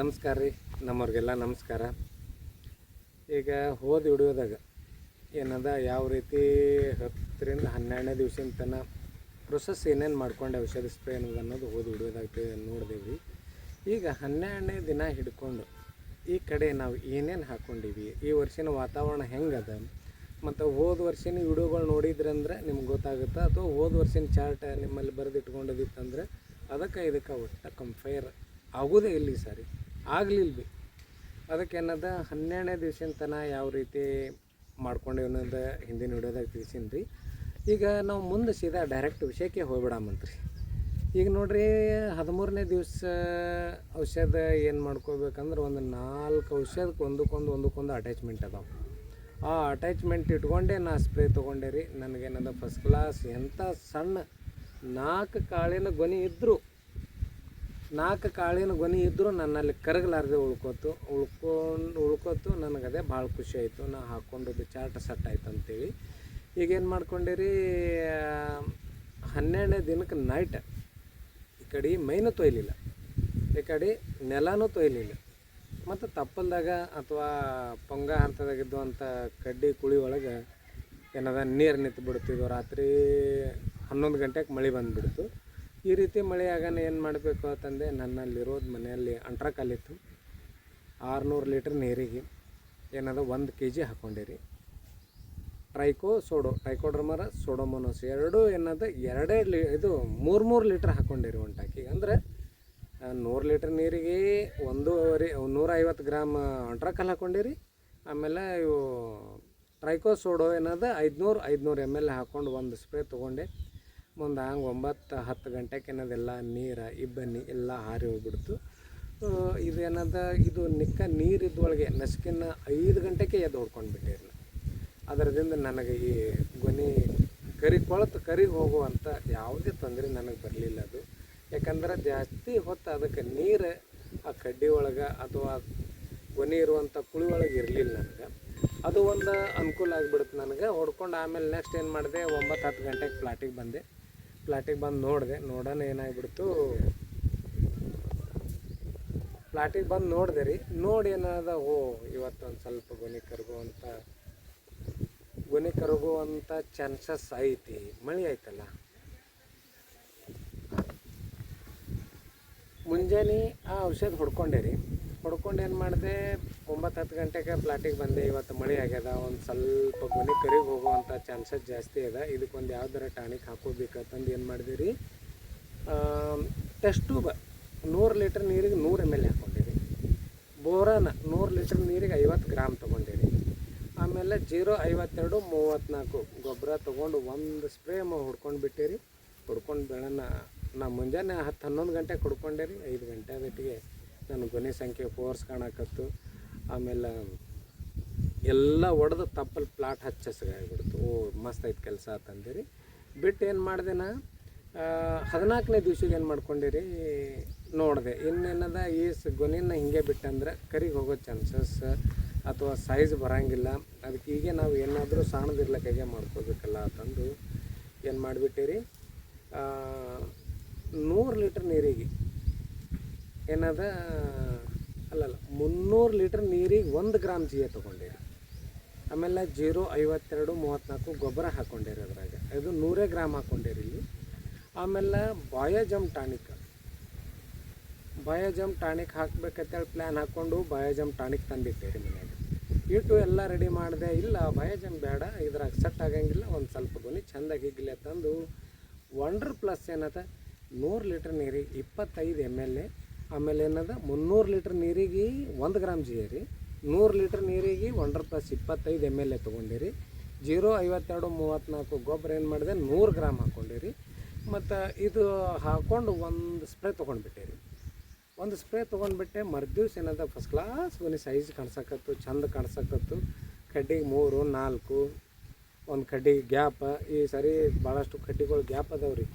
ನಮಸ್ಕಾರ ರೀ, ನಮ್ಮವ್ರಿಗೆಲ್ಲ ನಮಸ್ಕಾರ. ಈಗ ಹೋದ ಹಿಡಿಯೋದಾಗ ಏನದ, ಯಾವ ರೀತಿ ಹತ್ತರಿಂದ ಹನ್ನೆರಡನೇ ದಿವಸಿನ ತನಕ ಪ್ರೊಸೆಸ್ ಏನೇನು ಮಾಡ್ಕೊಂಡು ಔಷಧಿ ಸ್ಪ್ರೇ ಅನ್ನೋದು ಅನ್ನೋದು ಹೋದ ಹಿಡಿಯೋದಾಗ ನೋಡಿದೇವೆ ಈಗ ಹನ್ನೆರಡನೇ ದಿನ ಹಿಡ್ಕೊಂಡು ಈ ಕಡೆ ನಾವು ಏನೇನು ಹಾಕ್ಕೊಂಡಿವಿ ಈ ವರ್ಷಿನ ವಾತಾವರಣ ಹೆಂಗದ, ಮತ್ತು ಹೋದ ವರ್ಷಿನ ವಿಡಿಯೋಗಳು ನೋಡಿದ್ರಂದ್ರೆ ನಿಮ್ಗೆ ಗೊತ್ತಾಗುತ್ತೆ? ಅಥವಾ ಹೋದ ವರ್ಷಿನ ಚಾರ್ಟ್ ನಿಮ್ಮಲ್ಲಿ ಬರೆದಿಟ್ಕೊಂಡಿದ್ದಿತ್ತಂದ್ರೆ ಅದಕ್ಕೆ ಇದಕ್ಕೆ ಒಟ್ಟು ಕಂಪೇರ್ ಆಗೋದೇ ಇಲ್ಲಿ ಸಾರಿ. ಆಗಲಿಲ್ಲ ಭೀ ಅದಕ್ಕೆ ಏನದ, ಹನ್ನೆರಡನೇ ದಿವ್ಸಿನ ತನಕ ಯಾವ ರೀತಿ ಮಾಡ್ಕೊಂಡೇವಿ ಅನ್ನೋದು ಹಿಂದಿನ ವಿಡಿಯೋದಾಗ ತಿಳಿಸೀನಿ ರೀ ಈಗ ನಾವು ಮುಂದೆ ಸೀದಾ ಡೈರೆಕ್ಟ್ ವಿಷಯಕ್ಕೆ ಹೋಗ್ಬಿಡಾಮಂತ್ರಿ. ಈಗ ನೋಡ್ರಿ, ಹದಿಮೂರನೇ ದಿವಸ ಔಷಧ ಏನು ಮಾಡ್ಕೋಬೇಕಂದ್ರೆ ಒಂದು ನಾಲ್ಕು ಔಷಧಕ್ಕೆ ಒಂದಕ್ಕೊಂದು ಒಂದಕ್ಕೊಂದು ಅಟ್ಯಾಚ್ಮೆಂಟ್ ಅದಾವೆ. ಆ ಅಟ್ಯಾಚ್ಮೆಂಟ್ ಇಟ್ಕೊಂಡೇ ನಾ ಸ್ಪ್ರೇ ತೊಗೊಂಡೆ ರೀ. ನನಗೇನದ ಫಸ್ಟ್ ಕ್ಲಾಸ್ ಎಂಥ ಸಣ್ಣ ನಾಲ್ಕು ಕಾಳಿನ ಗೊನೆ ಇದ್ದರು ನಾಲ್ಕು ಕಾಳಿನ ಗೊನೆ ಇದ್ದರೂ ನನ್ನಲ್ಲಿ ಕರಗಲಾರ್ದೆ ಉಳ್ಕೋತು, ಉಳ್ಕೊಂಡು, ಉಳ್ಕೋತು ನನಗದೇ ಭಾಳ ಖುಷಿ ಆಯಿತು. ನಾ ಹಾಕ್ಕೊಂಡಿದ್ದು ಚಾರ್ಟ್ ಸೆಟ್ ಆಯ್ತು ಅಂತೇಳಿ. ಈಗೇನು ಮಾಡ್ಕೊಂಡಿರಿ ಹನ್ನೆರಡನೇ ದಿನಕ್ಕೆ ನೈಟ್ ಈ ಕಡೆ ಮೈನೂ ತೊಯ್ಲಿಲ್ಲ. ಈ ಕಡೆ ನೆಲನೂ ತೊಯ್ಲಿಲ್ಲ. ಮತ್ತು ತಪ್ಪಲ್ದಾಗ ಅಥವಾ ಪೊಂಗ ಹಂತದಾಗಿದ್ದುವಂಥ ಕಡ್ಡಿ ಕುಳಿ ಒಳಗೆ ಏನದ ನೀರು ನಿಂತು ಬಿಡ್ತಿದ್ವು ರಾತ್ರಿ ಹನ್ನೊಂದು ಗಂಟೆಗೆ ಮಳೆ ಬಂದುಬಿಡ್ತು. ಈ ರೀತಿ ಮಳೆ ಏನು ಮಾಡಬೇಕು ಅಂತಂದೆ, ನನ್ನಲ್ಲಿರೋದು ಮನೆಯಲ್ಲಿ ಅಂಟ್ರಕಲ್ಲಿತ್ತು ಆರುನೂರು ಲೀಟ್ರ್ ನೀರಿಗೆ ಏನದ ಒಂದು ಕೆ ಜಿ ಹಾಕ್ಕೊಂಡಿರಿ ಟ್ರೈಕೋ, ಸೋಡೋ, ಟ್ರೈಕೋಡ್ರಮರ, ಸೋಡೋಮೋನೋಸ್ ಎರಡೂ ಏನದ ಎರಡೇ ಲೀ, ಇದು ಮೂರು ಮೂರು ಲೀಟ್ರ್ ಹಾಕ್ಕೊಂಡಿರಿ ಒಂದು ಟಾಕಿಗೆ ಅಂದರೆ ನೂರು ಲೀಟ್ರ್ ನೀರಿಗೆ ಒಂದೂವರೆ ನೂರ ಐವತ್ತು ಗ್ರಾಮ್ ಅಂಟ್ರಕಲ್ ಹಾಕ್ಕೊಂಡಿರಿ ಆಮೇಲೆ ಇವು ಟ್ರೈಕೋ, ಸೋಡೋ ಏನದ ಐದುನೂರು ಐದುನೂರು ಎಂ ಎಲ್ ಹಾಕ್ಕೊಂಡು ಒಂದು ಸ್ಪ್ರೇ ತೊಗೊಂಡೆ. ಮುಂದೆ ಹಂಗೆ ಒಂಬತ್ತು ಹತ್ತು ಗಂಟೆಗೆ ಏನದೆಲ್ಲ ನೀರು, ಇಬ್ಬನಿ ಎಲ್ಲ ಹಾರಿ ಹೋಗ್ಬಿಡ್ತು. ಇದೇನದ, ಇದು ನಿಕ್ಕ ನೀರಿದ್ದೊಳಗೆ ನಸ್ಕಿನ ಐದು ಗಂಟೆಗೆ ಎದ್ದು ಹೊಡ್ಕೊಂಡು ಬಿಟ್ಟಿರಿ ಅದರದಿಂದ ನನಗೆ ಈ ಗೊನಿ ಕರಿ ಕೊಳತು ಕರಿಗೆ ಹೋಗುವಂಥ ಯಾವುದೇ ತೊಂದರೆ ನನಗೆ ಬರಲಿಲ್ಲ ಅದು. ಯಾಕಂದ್ರೆ ಜಾಸ್ತಿ ಹೊತ್ತು ಅದಕ್ಕೆ ನೀರು ಆ ಕಡ್ಡಿ ಒಳಗೆ ಅಥವಾ ಗೊನಿ ಇರುವಂಥ ಕುಳಿ ಒಳಗೆ ಇರಲಿಲ್ಲ ನನಗೆ. ಅದು ಒಂದು ಅನುಕೂಲ ಆಗಿಬಿಡುತ್ತೆ ನನಗೆ. ಹೊಡ್ಕೊಂಡು ಆಮೇಲೆ ನೆಕ್ಸ್ಟ್ ಏನು ಮಾಡಿದೆ, ಒಂಬತ್ತು ಹತ್ತು ಗಂಟೆಗೆ ಪ್ಲಾಟಿಗೆ ಬಂದೆ. ಪ್ಲಾಟಿಗೆ ಬಂದು ನೋಡಿದೆ, ನೋಡೋಣ ಏನಾಗ್ಬಿಡ್ತು. ಪ್ಲಾಟಿಗೆ ಬಂದು ನೋಡಿದೆ ರೀ, ನೋಡಿ ಏನದ, ಓ ಇವತ್ತೊಂದು ಸ್ವಲ್ಪ ಗೊನೆ ಕರಗುವಂಥ ಗೊನೆ ಕರಗುವಂಥ ಚಾನ್ಸಸ್ ಐತಿ. ಮಳೆ ಆಯ್ತಲ್ಲ ಮುಂಜಾನೆ ಆ ಔಷಧ ಹೊಡ್ಕೊಂಡೆ ರೀ. ಹೊಡ್ಕೊಂಡು ಏನು ಮಾಡಿದೆ ಒಂಬತ್ತು ಹತ್ತು ಗಂಟೆಗೆ ಪ್ಲಾಟಿಗೆ ಬಂದೆ. ಇವತ್ತು ಮಳೆ ಆಗ್ಯದ. ಒಂದು ಸ್ವಲ್ಪ ಗೊನೆ ಕರಿಗೆ ಹೋಗುವಂಥ ಚಾನ್ಸಸ್ ಜಾಸ್ತಿ ಅದ. ಇದಕ್ಕೊಂದು ಯಾವ್ದಾರ ಟಾನಿಕ್ ಹಾಕೋಬೇಕಂತಂದು ಏನು ಮಾಡಿದೆ ರೀ? ಟೆಸ್ಟ್ ಟ್ಯೂಬ್ ನೂರು ಲೀಟ್ರ್ ನೀರಿಗೆ ನೂರು ಎಂ ಎಲ್ ಹಾಕ್ಕೊಂಡಿರಿ ಬೋರಾನ ನೂರು ಲೀಟ್ರ್ ನೀರಿಗೆ ಐವತ್ತು ಗ್ರಾಮ್ ತೊಗೊಂಡಿರಿ ಆಮೇಲೆ ಜೀರೋ ಐವತ್ತೆರಡು ಮೂವತ್ತ್ನಾಲ್ಕು ಗೊಬ್ಬರ ತೊಗೊಂಡು ಒಂದು ಸ್ಪ್ರೇ ಹೊಡ್ಕೊಂಡು ಬಿಟ್ಟಿರಿ ಹುಡ್ಕೊಂಡು ಬೆಳನ ನಾ ಮುಂಜಾನೆ ಹತ್ತು ಹನ್ನೊಂದು ಗಂಟೆಗೆ ಹುಡ್ಕೊಂಡೆ ರೀ. ಐದು ಗಂಟೆ ಅದಕ್ಕೆ ನನ್ನ ಗೊನೆ ಸಂಖ್ಯೆ ಫೋರ್ಸ್ ಕಾಣಕತ್ತು. ಆಮೇಲೆ ಎಲ್ಲ ಒಡೆದು ತಪ್ಪಲ್ಲಿ ಪ್ಲಾಟ್ ಹಚ್ಚಸ್ಗಾಗ್ಬಿಡ್ತು ಓ, ಮಸ್ತ್ ಐತೆ ಕೆಲಸ ಅಂತಂದಿರಿ ಬಿಟ್ಟು ಏನು ಮಾಡಿದೆ ನಾ? ಹದಿನಾಲ್ಕನೇ ದಿವ್ಸಕ್ಕೆ ಏನು ಮಾಡ್ಕೊಂಡಿರಿ? ನೋಡಿದೆ. ಇನ್ನೇನದ, ಈ ಗೊನೆನ ಹಿಂಗೆ ಬಿಟ್ಟಂದ್ರೆ ಕರಿಗೆ ಹೋಗೋ ಚಾನ್ಸಸ್ ಅಥವಾ ಸೈಜ್ ಬರಂಗಿಲ್ಲ. ಅದಕ್ಕೆ ಈಗ ನಾವು ಏನಾದರೂ ಸಣ್ಣದಿರ್ಲಿಕ್ಕೆ ಮಾಡ್ಕೋಬೇಕಲ್ಲ ಅಂತಂದು ಏನು ಮಾಡಿಬಿಟ್ಟಿರಿ? ನೂರು ಲೀಟ್ರ್ ನೀರಿಗೆ. ಏನದ? ಅಲ್ಲಲ್ಲ, ಮುನ್ನೂರು ಲೀಟ್ರ್ ನೀರಿಗೆ ಒಂದು ಗ್ರಾಮ್ ಜಿಯ ತೊಗೊಂಡಿರಿ. ಆಮೇಲೆ ಜೀರೋ ಐವತ್ತೆರಡು ಮೂವತ್ತ್ನಾಲ್ಕು ಗೊಬ್ಬರ ಹಾಕ್ಕೊಂಡಿರಿ ಅದ್ರಾಗ. ಇದು ನೂರೇ ಗ್ರಾಮ್ ಹಾಕ್ಕೊಂಡಿರಿ ಇಲ್ಲಿ. ಆಮೇಲೆ ಬಾಯೋಜಮ್ ಟಾನಿಕ್ ಬಯೋಜಮ್ ಟಾನಿಕ್ ಹಾಕ್ಬೇಕಂತೇಳಿ ಪ್ಲ್ಯಾನ್ ಹಾಕ್ಕೊಂಡು ಬಯೋಜಮ್ ಟಾನಿಕ್ ತಂದಿಟ್ಟೇರಿ ಮನೆಯಾಗ ಇಟ್ಟು ಎಲ್ಲ ರೆಡಿ ಮಾಡಿದೆ, ಇಲ್ಲ ಬಯೋಜಮ್ ಬೇಡ, ಇದ್ರಾಗ ಸೆಟ್ ಆಗಂಗಿಲ್ಲ, ಒಂದು ಸ್ವಲ್ಪ ಗೊನಿ ಚೆಂದಾಗಿ ಹಿಗ್ಲೆ ತಂದು ವಂಡ್ರ್ ಪ್ಲಸ್ ಏನದ? ನೂರು ಲೀಟ್ರ್ ನೀರಿಗೆ ಇಪ್ಪತ್ತೈದು ಎಂ ಎಲ್ ಎ ಆಮೇಲೆ ಏನದ? ಮುನ್ನೂರು ಲೀಟ್ರ್ ನೀರಿಗೆ ಒಂದು ಗ್ರಾಮ್ ಜಿ ರೀ. ನೂರು ಲೀಟ್ರ್ ನೀರಿಗೆ ಒಂಡ್ರ ಪ್ಲಸ್ ಇಪ್ಪತ್ತೈದು ಎಂ ಎಲ್ ಎ ತೊಗೊಂಡಿರಿ. ಜೀರೋ ಐವತ್ತೆರಡು ಮೂವತ್ತ್ನಾಲ್ಕು ಗೊಬ್ಬರ ಏನು ಮಾಡಿದೆ? ನೂರು ಗ್ರಾಮ್ ಹಾಕ್ಕೊಂಡಿರಿ ಮತ್ತು ಇದು ಹಾಕ್ಕೊಂಡು ಒಂದು ಸ್ಪ್ರೇ ತೊಗೊಂಡ್ಬಿಟ್ಟಿರಿ. ಒಂದು ಸ್ಪ್ರೇ ತೊಗೊಂಡ್ಬಿಟ್ಟೆ ಮರ್ದಿವ್ಸ ಏನದ? ಫಸ್ಟ್ ಕ್ಲಾಸ್ ಒಂದು ಸೈಜ್ ಕಾಣ್ಸಕತ್ತು, ಚಂದ ಕಾಣ್ಸಕತ್ತು. ಕಡ್ಡಿಗೆ ಮೂರು, ನಾಲ್ಕು, ಒಂದು ಕಡ್ಡಿಗೆ ಗ್ಯಾಪ. ಈ ಸರಿ ಭಾಳಷ್ಟು ಕಡ್ಡಿಗಳು ಗ್ಯಾಪ್ ಅದಾವೆ ರೀ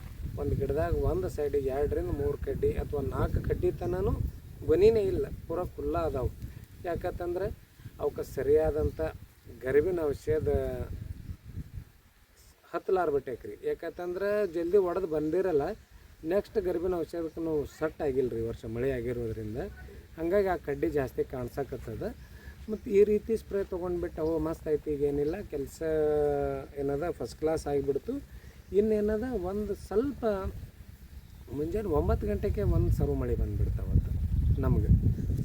ಒಂದು ಗಿಡದಾಗ ಒಂದು ಸೈಡಿಗೆ ಎರಡರಿಂದ ಮೂರು ಕಡ್ಡಿ ಅಥವಾ ನಾಲ್ಕು ಕಡ್ಡಿ ತನೂ ಗೊನಿನೇ ಇಲ್ಲ. ಪೂರ ಖುಲ್ಲ ಅದಾವೆ ಯಾಕಂತಂದ್ರೆ ಅವಕ್ಕೆ ಸರಿಯಾದಂಥ ಗರಿಬಿನ ಔಷಧ ಹತ್ತಲಾರ್ಬಿಟ್ಟೈಕ್ರಿ ಯಾಕಂತಂದ್ರೆ ಜಲ್ದಿ ಒಡೆದು ಬಂದಿರಲ್ಲ. ನೆಕ್ಸ್ಟ್ ಗರ್ಭಿನ ಔಷಧಕ್ಕೆ ನಾವು ಸಟ್ ಆಗಿಲ್ಲ ರೀ ವರ್ಷ ಮಳೆ ಆಗಿರೋದ್ರಿಂದ. ಹಾಗಾಗಿ ಆ ಕಡ್ಡಿ ಜಾಸ್ತಿ ಕಾಣಿಸಕತ್ತದ. ಮತ್ತು ಈ ರೀತಿ ಸ್ಪ್ರೇ ತೊಗೊಂಡ್ಬಿಟ್ಟು ಅವು ಮಸ್ತ್ ಐತಿ ಈಗ ಏನಿಲ್ಲ ಕೆಲಸ ಏನದ? ಫಸ್ಟ್ ಕ್ಲಾಸ್ ಆಗಿಬಿಡ್ತು. ಇನ್ನೇನದ, ಒಂದು ಸ್ವಲ್ಪ ಮುಂಜಾನೆ ಒಂಬತ್ತು ಗಂಟೆಗೆ ಒಂದು ಸರ್ವ ಮಳೆ ಬಂದುಬಿಡ್ತಾವತ್ತು ನಮಗೆ.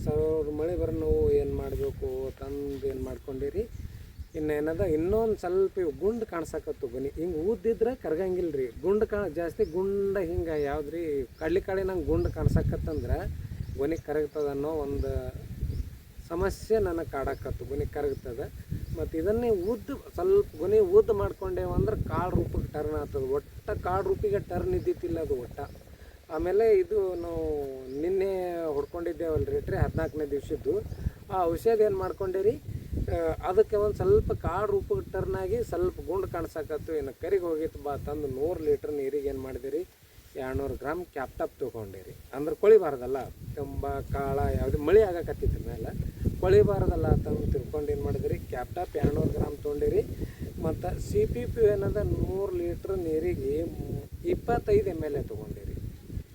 ಸರ್ವ ಮಳೆ ಬರೋ ನಾವು ಏನು ಮಾಡಬೇಕು, ತಂದು ಏನು ಮಾಡ್ಕೊಂಡಿರಿ? ಇನ್ನೇನದ, ಇನ್ನೊಂದು ಸ್ವಲ್ಪ ಗುಂಡು ಕಾಣಿಸಕತ್ತು ಬನ್ನಿ. ಹಿಂಗೆ ಊದಿದ್ರೆ ಕರ್ಗಂಗಿಲ್ಲ ರೀ ಗುಂಡು ಕಾ, ಜಾಸ್ತಿ ಗುಂಡ ಹಿಂಗೆ ಯಾವ್ದು ರೀ ಕಡ್ಲಿಕಾಳಿ ನಂಗೆ ಗುಂಡು ಕಾಣಿಸಕತ್ತಂದ್ರೆ ಗೊನೆ ಕರಗ್ತದ ಅನ್ನೋ ಒಂದು ಸಮಸ್ಯೆ ನನಗೆ ಕಾಡಕತ್ತು. ಗೊನೆ ಕರಗ್ತದೆ. ಮತ್ತು ಇದನ್ನೇ ಉದ್ದು ಸ್ವಲ್ಪ ಗೊನೆ ಉದ್ದು ಮಾಡ್ಕೊಂಡೇವು ಅಂದ್ರೆ ಕಾಳು ರೂಪಕ್ಕೆ ಟರ್ನ್ ಆಗ್ತದೆ. ಒಟ್ಟ ಕಾಳು ರೂಪಿಗೆ ಟರ್ನ್ ಇದ್ದಿತ್ತಿಲ್ಲ ಅದು ಒಟ್ಟ. ಆಮೇಲೆ ಇದು ನಾವು ನಿನ್ನೆ ಹೊಡ್ಕೊಂಡಿದ್ದೇವಲ್ಲ ರೇಟ್ರಿ ಹದಿನಾಲ್ಕನೇ ದಿವಸದ್ದು. ಆ ಔಷಧ ಏನು ಮಾಡ್ಕೊಂಡಿರಿ? ಅದಕ್ಕೆ ಒಂದು ಸ್ವಲ್ಪ ಕಾಳು ರೂಪಕ್ಕೆ ಟರ್ನ್ ಆಗಿ ಸ್ವಲ್ಪ ಗುಂಡು ಕಾಣಿಸಕತ್ತು ಏನು ಕರಿಗೆ ಹೋಗಿತ್ತು ಬಾ ತಂದು ನೂರು ಲೀಟ್ರ್ ನೀರಿಗೆ ಏನು ಮಾಡಿದಿರಿ? ಎರಡುನೂರು ಗ್ರಾಮ್ ಕ್ಯಾಪ್ಟಪ್ ತೊಗೊಂಡಿರಿ. ಅಂದ್ರೆ ಕೊಳಿಬಾರ್ದಲ್ಲ, ತುಂಬ ಕಾಳ ಯಾವುದೇ ಮಳೆ ಆಗಕತ್ತಿತ್ತು ಮೇಲೆ ಕೊಳಿಬಾರ್ದಲ್ಲ ಅಂತಂದು ತಿಳ್ಕೊಂಡು ಏನು ಮಾಡಿದಿರಿ? ಕ್ಯಾಪ್ಟಾ ಎರಡುನೂರು ಗ್ರಾಮ್ ತೊಗೊಂಡಿರಿ. ಮತ್ತು ಸಿ ಪಿ ಪಿ ಏನದ? ನೂರು ಲೀಟ್ರ್ ನೀರಿಗೆ ಇಪ್ಪತ್ತೈದು ಎಂ ಎಲ್ ಎ ತೊಗೊಂಡಿರಿ.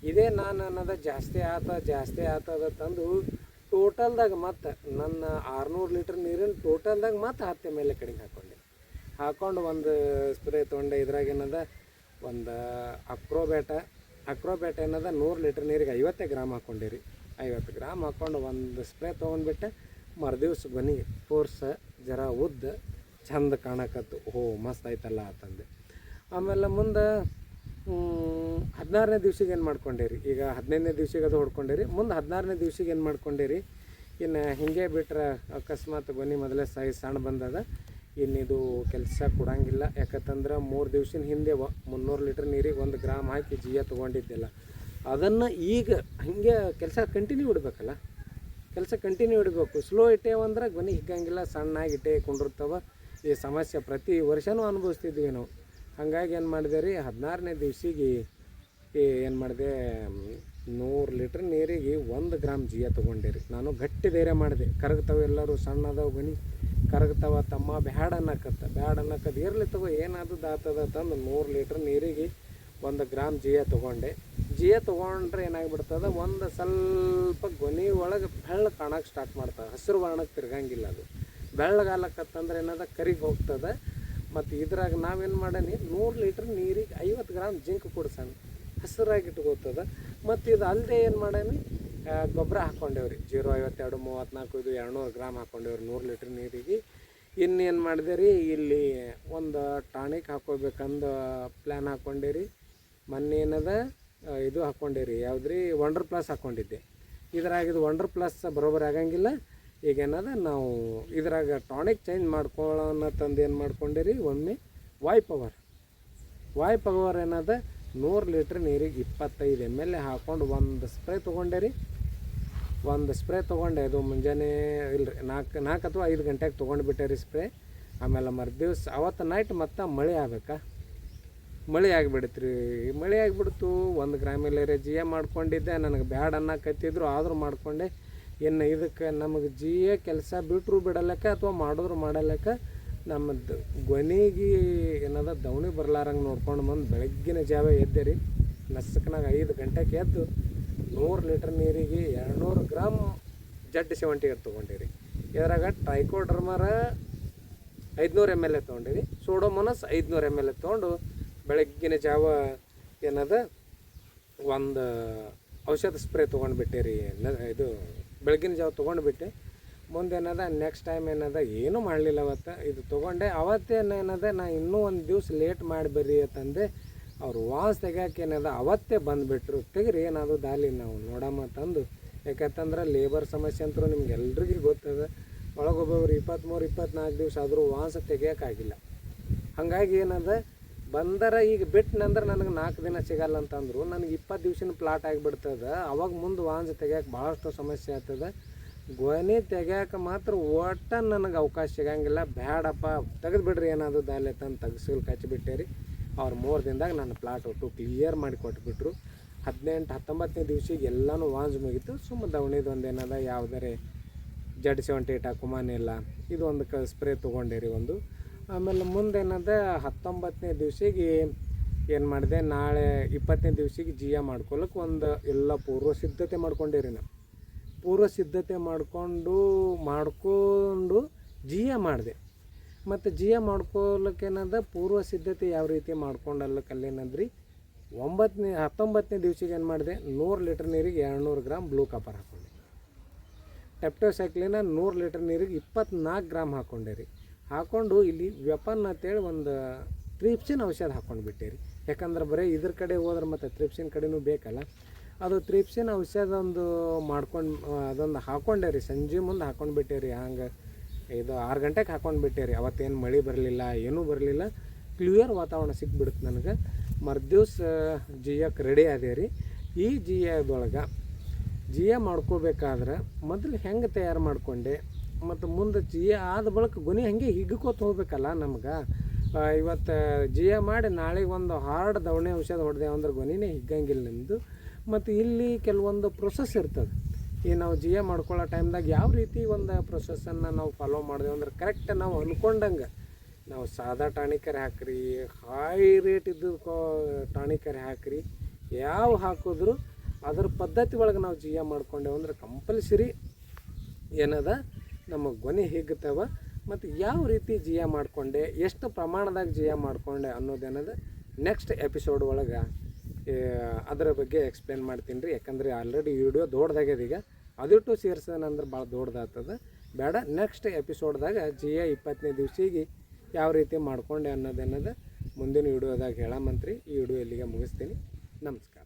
ಇದೇ ನಾನು ಅನ್ನೋದ ಜಾಸ್ತಿ ಆತ, ಜಾಸ್ತಿ ಆತದ ತಂದು ಟೋಟಲ್ದಾಗ ಮತ್ತು ನನ್ನ ಆರುನೂರು ಲೀಟ್ರ್ ನೀರಿನ ಟೋಟಲ್ದಾಗ ಮತ್ತು ಹತ್ತು ಎಂ ಎಲ್ ಎ ಕಡೆಗೆ ಹಾಕ್ಕೊಂಡೆ ಹಾಕ್ಕೊಂಡು ಒಂದು ಸ್ಪ್ರೇ ತೊಗೊಂಡೆ. ಇದ್ರಾಗ ಏನದ? ಒಂದು ಅಕ್ರೋಬೇಟ ಅಕ್ರೋಬೇಟ ಏನದ? ನೂರು ಲೀಟ್ರ್ ನೀರಿಗೆ ಐವತ್ತೇ ಗ್ರಾಮ್ ಹಾಕ್ಕೊಂಡಿರಿ ಐವತ್ತು ಗ್ರಾಮ್ ಹಾಕ್ಕೊಂಡು ಒಂದು ಸ್ಪ್ರೇ ತೊಗೊಂಡ್ಬಿಟ್ಟೆ ಮರುದಿವ್ಸ ಬನ್ನಿ ಫೋರ್ಸ ಜರ ಉದ್ದ ಚಂದ ಕಾಣಕತ್ತು. ಓ, ಮಸ್ತ್ ಆಯ್ತಲ್ಲ ಅಂತಂದೆ ಆಮೇಲೆ ಮುಂದೆ ಹದಿನಾರನೇ ದಿವ್ಸಿಗೆ ಏನು ಮಾಡ್ಕೊಂಡೇರಿ? ಈಗ ಹದಿನೈದನೇ ದಿವ್ಸಿಗೆ ಅದು ಹೊಡ್ಕೊಂಡೇರಿ. ಮುಂದೆ ಹದಿನಾರನೇ ದಿವ್ಸಿಗೆ ಏನು ಮಾಡ್ಕೊಂಡಿರಿ? ಇನ್ನು ಹಿಂಗೆ ಬಿಟ್ರೆ ಅಕಸ್ಮಾತ್ ಬನ್ನಿ, ಮೊದಲೇ ಸೈಜ್ ಸಣ್ಣ ಬಂದದ. ಇನ್ನಿದು ಕೆಲಸ ಕೊಡಂಗಿಲ್ಲ. ಯಾಕಂತಂದ್ರೆ ಮೂರು ದಿವ್ಸಿನ ಹಿಂದೆ ಮುನ್ನೂರು ಲೀಟ್ರ್ ನೀರಿಗೆ ಒಂದು ಗ್ರಾಮ್ ಹಾಕಿ ಜಿಯ ತೊಗೊಂಡಿದ್ದಿಲ್ಲ. ಅದನ್ನು ಈಗ ಹಿಂಗೆ ಕೆಲಸ ಕಂಟಿನ್ಯೂ ಇಡಬೇಕಲ್ಲ? ಕೆಲಸ ಕಂಟಿನ್ಯೂ ಇಡಬೇಕು. ಸ್ಲೋ ಇಟ್ಟೇವಂದ್ರೆ ಗೊನೆ ಹಿಗ್ಗಂಗಿಲ್ಲ, ಸಣ್ಣಾಗಿ ಇಟ್ಟೇ ಕೊಂಡಿರ್ತಾವ. ಈ ಸಮಸ್ಯೆ ಪ್ರತಿ ವರ್ಷವೂ ಅನುಭವಿಸ್ತಿದ್ವಿ ನಾವು. ಹಾಗಾಗಿ ಏನು ಮಾಡಿದೆ ರೀ, ಹದಿನಾರನೇ ದಿವ್ಸಿಗೆ ಏನು ಮಾಡಿದೆ, ನೂರು ಲೀಟ್ರ್ ನೀರಿಗೆ ಒಂದು ಗ್ರಾಮ್ ಜೀವ ತೊಗೊಂಡೆ ರೀ. ನಾನು ಗಟ್ಟಿ ಧೈರ್ಯ ಮಾಡಿದೆ. ಕರಗ್ತಾವೆ ಎಲ್ಲರೂ ಸಣ್ಣ ಅದಾವ ಗಣಿ, ಕರಗ್ತಾವ ತಮ್ಮ ಬ್ಯಾಡ ಅನ್ನಕತ್ತ ಬ್ಯಾಡ ಅನ್ನಕತ್ತ ಇರಲಿ ತಗೋ ಏನಾದದ್ದು ಆತದ ತಂದು ನೂರು ಲೀಟ್ರ್ ನೀರಿಗೆ ಒಂದು ಗ್ರಾಮ್ ಜಿಯ ತೊಗೊಂಡೆ. ಜಿಯ ತೊಗೊಂಡ್ರೆ ಏನಾಗ್ಬಿಡ್ತದೆ, ಒಂದು ಸ್ವಲ್ಪ ಗೊನೆ ಒಳಗೆ ಬೆಳ್ಳ ಕಾಣಕ್ಕೆ ಸ್ಟಾರ್ಟ್ ಮಾಡ್ತದೆ. ಹಸಿರು ವರ್ಣಕ್ಕೆ ತಿರ್ಗಂಗಿಲ್ಲ ಅದು. ಬೆಳ್ಳಗಾಲಕ್ಕತ್ತಂದ್ರೆ ಏನದ? ಕರಿಗೆ ಹೋಗ್ತದೆ. ಮತ್ತು ಇದ್ರಾಗ ನಾವೇನು ಮಾಡೀನಿ? ನೂರು ಲೀಟ್ರ್ ನೀರಿಗೆ ಐವತ್ತು ಗ್ರಾಮ್ ಜಿಂಕ್ ಕುಡ್ಸಣ. ಹಸಿರಾಗಿ ಇಟ್ಕೋತದೆ. ಮತ್ತು ಇದು ಅಲ್ಲದೆ ಏನು ಮಾಡೇನಿ? ಗೊಬ್ಬರ ಹಾಕ್ಕೊಂಡೇವ್ರಿ ಜೀರೋ, ಐವತ್ತೆರಡು, ಮೂವತ್ತ್ನಾಲ್ಕು, ಇದು ಎರಡುನೂರು ಗ್ರಾಮ್ ಹಾಕ್ಕೊಂಡೇವ್ರಿ ನೂರು ಲೀಟ್ರ್ ನೀರಿಗೆ. ಇನ್ನೇನು ಮಾಡಿದೆ ರೀ ಇಲ್ಲಿ ಒಂದು ಟಾನಿಕ್ ಹಾಕೋಬೇಕಂದು ಪ್ಲ್ಯಾನ್ ಹಾಕ್ಕೊಂಡಿರಿ ಮೊನ್ನೆ ಏನದ? ಇದು ಇದು ಯಾವ್ದು ರೀ ವಂಡರ್ ಪ್ಲಸ್ ಹಾಕ್ಕೊಂಡಿದ್ದೆ ಇದ್ರಾಗ ಇದು ವಂಡರ್ ಪ್ಲಸ್ ಬರೋಬ್ಬರಿ ಆಗಂಗಿಲ್ಲ. ಈಗ ಏನದ? ನಾವು ಇದ್ರಾಗ ಟಾನಿಕ್ ಚೇಂಜ್ ಮಾಡ್ಕೊಳ್ಳೋಣ ತಂದು ಏನು ಮಾಡ್ಕೊಂಡಿರಿ ಒಮ್ಮೆ ವಾಯ್ ಪವರ್ ವಾಯ್ ಪವರ್ ಏನದ? ನೂರು ಲೀಟ್ರ್ ನೀರಿಗೆ ಇಪ್ಪತ್ತೈದು ಎಂ ಎಲ್ ಎ ಹಾಕ್ಕೊಂಡು ಒಂದು ಸ್ಪ್ರೇ ತೊಗೊಂಡೆ ಒಂದು ಸ್ಪ್ರೇ ತೊಗೊಂಡೆ. ಅದು ಮುಂಜಾನೆ ಇಲ್ರಿ ನಾಲ್ಕು ನಾಲ್ಕು ಅಥವಾ ಐದು ಗಂಟೆಗೆ ತೊಗೊಂಡ್ಬಿಟ್ಟೆ ರೀ ಸ್ಪ್ರೇ ಆಮೇಲೆ ಮರು ದಿವ್ಸ ಅವತ್ತು ನೈಟ್ ಮತ್ತೆ ಮಳೆ ಆಗ್ಬೇಕಾ? ಮಳೆ ಆಗಿಬಿಡ್ತು ರೀ ಮಳೆ ಆಗಿಬಿಡ್ತು, ಒಂದು ಗ್ರಾಮೀಲರೆ ಜಿ ಎ ಮಾಡ್ಕೊಂಡಿದ್ದೆ, ನನಗೆ ಬ್ಯಾಡ ಅನ್ನಕತ್ತಿದ್ರು, ಆದರೂ ಮಾಡ್ಕೊಂಡೆ. ಇನ್ನು ಇದಕ್ಕೆ ನಮಗೆ ಎ ಕೆಲಸ ಬಿಟ್ಟರು ಬಿಡಲಕ್ಕ ಅಥವಾ ಮಾಡಿದ್ರು ಮಾಡಲಕ್ಕ ನಮ್ಮದು ಗೊನೆಗೆ ಏನದ ದವಣಿ ಬರ್ಲಾರಂಗೆ ನೋಡ್ಕೊಂಡು ಬಂದು ಬೆಳಗ್ಗಿನ ಜಾವ ಎದ್ದೆ ರೀ. ನಸಕ್ನಾಗ ಐದು ಗಂಟೆಗೆ ಎದ್ದು ನೂರು ಲೀಟ್ರ್ ನೀರಿಗೆ ಎರಡುನೂರು ಗ್ರಾಮ್ ಜಡ್ ಸೆವೆಂಟಿ ತೊಗೊಂಡಿರಿ ಇದ್ರಾಗ ಟ್ರೈಕೋಡ್ರಮರ ಐದುನೂರು ಎಂ ಎಲ್ ಎ ತೊಗೊಂಡಿರಿ ಸೋಡೋಮೋನಸ್ ಐದುನೂರು ಎಂ ಎಲ್ ಎ ತೊಗೊಂಡು ಬೆಳಗ್ಗಿನ ಜಾವ ಏನದ? ಒಂದು ಔಷಧ ಸ್ಪ್ರೇ ತೊಗೊಂಡ್ಬಿಟ್ಟೆ ರೀ ಇದು ಬೆಳಗಿನ ಜಾವ ತೊಗೊಂಡ್ಬಿಟ್ಟೆ. ಮುಂದೆ ಏನದ ನೆಕ್ಸ್ಟ್ ಟೈಮ್ ಏನದ, ಏನೂ ಮಾಡಲಿಲ್ಲ ಅವತ್ತು. ಇದು ತೊಗೊಂಡೆ. ಅವತ್ತೇನು ಏನದ, ನಾ ಇನ್ನೂ ಒಂದು ದಿವ್ಸ ಲೇಟ್ ಮಾಡಿ ಬರ್ರಿ ಅಂತಂದೆ. ಅವ್ರು ವಾಸ್ ತೆಗ್ಯಾಕೆ ಏನದ, ಅವತ್ತೇ ಬಂದುಬಿಟ್ರು. ತೆಗ್ರಿ, ಏನಾದ್ರು ದಾಲಿ ನಾವು ನೋಡಮ್ಮ ತಂದು. ಯಾಕಂತಂದ್ರೆ ಲೇಬರ್ ಸಮಸ್ಯೆ ಅಂತರೂ ನಿಮ್ಗೆ ಎಲ್ರಿಗೂ ಗೊತ್ತದ. ಒಳಗೊಬ್ಬೊಬ್ರು ಇಪ್ಪತ್ತ್ಮೂರು ಇಪ್ಪತ್ತ್ನಾಲ್ಕು ದಿವಸ ಆದರೂ ವಾಸ ತೆಗಿಯೋಕ್ಕಾಗಿಲ್ಲ ಹಾಗಾಗಿ ಏನದ ಬಂದರ ಈಗ ಬಿಟ್ಟನಂದ್ರೆ ನನಗೆ ನಾಲ್ಕು ದಿನ ಸಿಗಲ್ಲ ಅಂತಂದ್ರು. ನನಗೆ ಇಪ್ಪತ್ತು ದಿವ್ಸನ ಪ್ಲಾಟ್ ಆಗಿಬಿಡ್ತದೆ. ಅವಾಗ ಮುಂದೆ ವಾಂಜ್ ತೆಗಿಯೋಕೆ ಭಾಳಷ್ಟು ಸಮಸ್ಯೆ ಆಗ್ತದೆ. ಗೊನೆ ತೆಗಿಯೋಕೆ ಮಾತ್ರ ಒಟ್ಟ ನನಗೆ ಅವಕಾಶ ಸಿಗಂಗಿಲ್ಲ. ಬ್ಯಾಡಪ್ಪ, ತೆಗೆದು ಬಿಡ್ರಿ ಏನಾದ್ರು ದಾಲೆ ತಂದು ತೆಗ್ಸಿಲ್ ಕಚ್ಚಿಬಿಟ್ಟೆ ರೀ ಅವ್ರು ಮೂರು ದಿನದಾಗ ನನ್ನ ಪ್ಲಾಟ್ ಒಟ್ಟು ಕ್ಲಿಯರ್ ಮಾಡಿ ಕೊಟ್ಬಿಟ್ರು. ಹದಿನೆಂಟು ಹತ್ತೊಂಬತ್ತನೇ ದಿವ್ಸಿಗೆ ಎಲ್ಲನೂ ವಾಂಜ್ ಮುಗೀತು. ಸುಮ್ಮ ದವಣಿದು ಒಂದು ಏನದ, ಯಾವುದರೆ ಜಡ್ ಸೆವೆಂಟಿ ಏಟ್ ಹಾಕುಮಾನಿಲ್ಲ ಇದು ಒಂದು ಕ ಸ್ಪ್ರೇ ತೊಗೊಂಡಿರಿ ಒಂದು. ಆಮೇಲೆ ಮುಂದೇನದ ಹತ್ತೊಂಬತ್ತನೇ ದಿವ್ಸಿಗೆ ಏನು ಮಾಡಿದೆ, ನಾಳೆ ಇಪ್ಪತ್ತನೇ ದಿವ್ಸಿಗೆ ಜಿಯ ಮಾಡ್ಕೊಳಕ್ಕೆ ಒಂದು ಎಲ್ಲ ಪೂರ್ವ ಸಿದ್ಧತೆ ಮಾಡ್ಕೊಂಡಿರಿ ನಾವು ಪೂರ್ವ ಸಿದ್ಧತೆ ಮಾಡಿಕೊಂಡು ಮಾಡಿಕೊಂಡು ಜಿಯ ಮಾಡಿದೆ. ಮತ್ತು ಜಿಯ ಮಾಡ್ಕೊಳಕ್ಕೇನದ ಪೂರ್ವ ಸಿದ್ಧತೆ ಯಾವ ರೀತಿ ಮಾಡ್ಕೊಂಡಲ್ಲಕ್ಕಲ್ಲೇನಂದ್ರಿ ಒಂಬತ್ತನೇ, ಹತ್ತೊಂಬತ್ತನೇ ದಿವ್ಸಿಗೆ ಏನು ಮಾಡಿದೆ, ನೂರು ಲೀಟ್ರ್ ನೀರಿಗೆ ಎರಡುನೂರು ಗ್ರಾಮ್ ಬ್ಲೂ ಕಾಪರ್ ಹಾಕ್ಕೊಂಡೆ ಟೆಪ್ಟೋಸೈಕ್ಲಿನ ನೂರು ಲೀಟ್ರ್ ನೀರಿಗೆ ಇಪ್ಪತ್ನಾಲ್ಕು ಗ್ರಾಮ್ ಹಾಕ್ಕೊಂಡೆ ರೀ ಹಾಕ್ಕೊಂಡು ಇಲ್ಲಿ ವೆಪನ್ ಅಂತೇಳಿ ಒಂದು ತ್ರಿಪ್ಸಿನ ಔಷಧ ಹಾಕೊಂಡು ರೀ ಯಾಕಂದ್ರೆ ಬರೀ ಇದ್ರ ಕಡೆ ಹೋದ್ರೆ ಮತ್ತು ತ್ರಿಪ್ಸಿನ ಕಡೆನೂ ಬೇಕಲ್ಲ. ಅದು ತ್ರಿಪ್ಸಿನ ಔಷಧ ಒಂದು ಮಾಡ್ಕೊಂಡು ಅದೊಂದು ಹಾಕೊಂಡೆ ರೀ ಸಂಜೆ ಮುಂದೆ ಹಾಕೊಂಡು ರೀ ಹಂಗೆ ಇದು ಆರು ಗಂಟೆಗೆ ಹಾಕೊಂಡು ರೀ ಅವತ್ತೇನು ಮಳೆ ಬರಲಿಲ್ಲ, ಏನೂ ಬರಲಿಲ್ಲ. ಕ್ಲಿಯರ್ ವಾತಾವರಣ ಸಿಕ್ಬಿಡುತ್ತೆ ನನಗೆ. ಮರ್ದಿವ್ಸ ಜಿಯಕ್ಕೆ ರೆಡಿ ಅದೇ ರೀ ಈ ಜಿಯದೊಳಗೆ, ಜಿಯ ಮಾಡ್ಕೋಬೇಕಾದ್ರೆ ಮೊದಲು ಹೆಂಗೆ ತಯಾರು ಮಾಡಿಕೊಂಡೆ? ಮತ್ತು ಮುಂದೆ ಎ ಆದ ಬಳಿಕ ಗೊನೆ ಹಂಗೆ ಹಿಗ್ಕೋತ ಹೋಗ್ಬೇಕಲ್ಲ ನಮ್ಗೆ. ಇವತ್ತು ಎ ಮಾಡಿ ನಾಳೆಗೆ ಒಂದು ಹಾರ್ಡ್ ದವಣೆ ಔಷಧ ಹೊಡೆದೇವು ಅಂದ್ರೆ ಗೊನೆನೇ ಹಿಗ್ಗಂಗಿಲ್ಲ ನಿಮ್ಮದು ಮತ್ತು ಇಲ್ಲಿ ಕೆಲವೊಂದು ಪ್ರೊಸೆಸ್ ಇರ್ತದೆ. ಈ ನಾವು ಜಿ ಎ ಮಾಡ್ಕೊಳ್ಳೋ ಟೈಮ್ದಾಗ ಯಾವ ರೀತಿ ಒಂದು ಪ್ರೊಸೆಸನ್ನು ನಾವು ಫಾಲೋ ಮಾಡಿದೆವು ಅಂದ್ರೆ ಕರೆಕ್ಟ್ ನಾವು ಅಂದ್ಕೊಂಡಂಗೆ ನಾವು ಸಾದಾ ಟಾಣಿಕರಿ ಹಾಕ್ರಿ ಹೈ ರೇಟ್ ಇದ್ದು ಟಾಣಿಕರಿ ಹಾಕ್ರಿ, ಯಾವ ಹಾಕಿದ್ರು ಅದ್ರ ಪದ್ಧತಿ ಒಳಗೆ ನಾವು ಜಿಯ ಮಾಡ್ಕೊಂಡೇವು ಅಂದ್ರೆ ಕಂಪಲ್ಸರಿ ಏನದ? ನಮ್ಮ ಗೊನೆ ಹಿಗ್ತಾವ ಮತ್ತು ಯಾವ ರೀತಿ ಜೀಯ ಮಾಡಿಕೊಂಡೆ, ಎಷ್ಟು ಪ್ರಮಾಣದಾಗ ಜೀಯ ಮಾಡಿಕೊಂಡೆ ಅನ್ನೋದೇನದು ನೆಕ್ಸ್ಟ್ ಎಪಿಸೋಡ್ ಒಳಗೆ ಅದರ ಬಗ್ಗೆ ಎಕ್ಸ್ಪ್ಲೇನ್ ಮಾಡ್ತೀನಿ ರೀ. ಯಾಕಂದರೆ ಆಲ್ರೆಡಿ ವಿಡಿಯೋ ದೊಡ್ಡದಾಗ್ಯದ ಈಗ. ಅದಿಟ್ಟು ಅಂದ್ರೆ ಭಾಳ ದೊಡ್ಡದಾಗ್ತದೆ. ಬೇಡ ನೆಕ್ಸ್ಟ್ ಎಪಿಸೋಡ್ದಾಗ ಎ ಇಪ್ಪತ್ತನೇ ದಿವಸಿಗೆ ಯಾವ ರೀತಿ ಮಾಡ್ಕೊಂಡೆ ಅನ್ನೋದೇನದ ಮುಂದಿನ ವಿಡಿಯೋದಾಗ ಹೇಳಮಂತ್ರಿ. ಈ ವಿಡಿಯೋ ಇಲ್ಲಿಗೆ ಮುಗಿಸ್ತೀನಿ. ನಮಸ್ಕಾರ.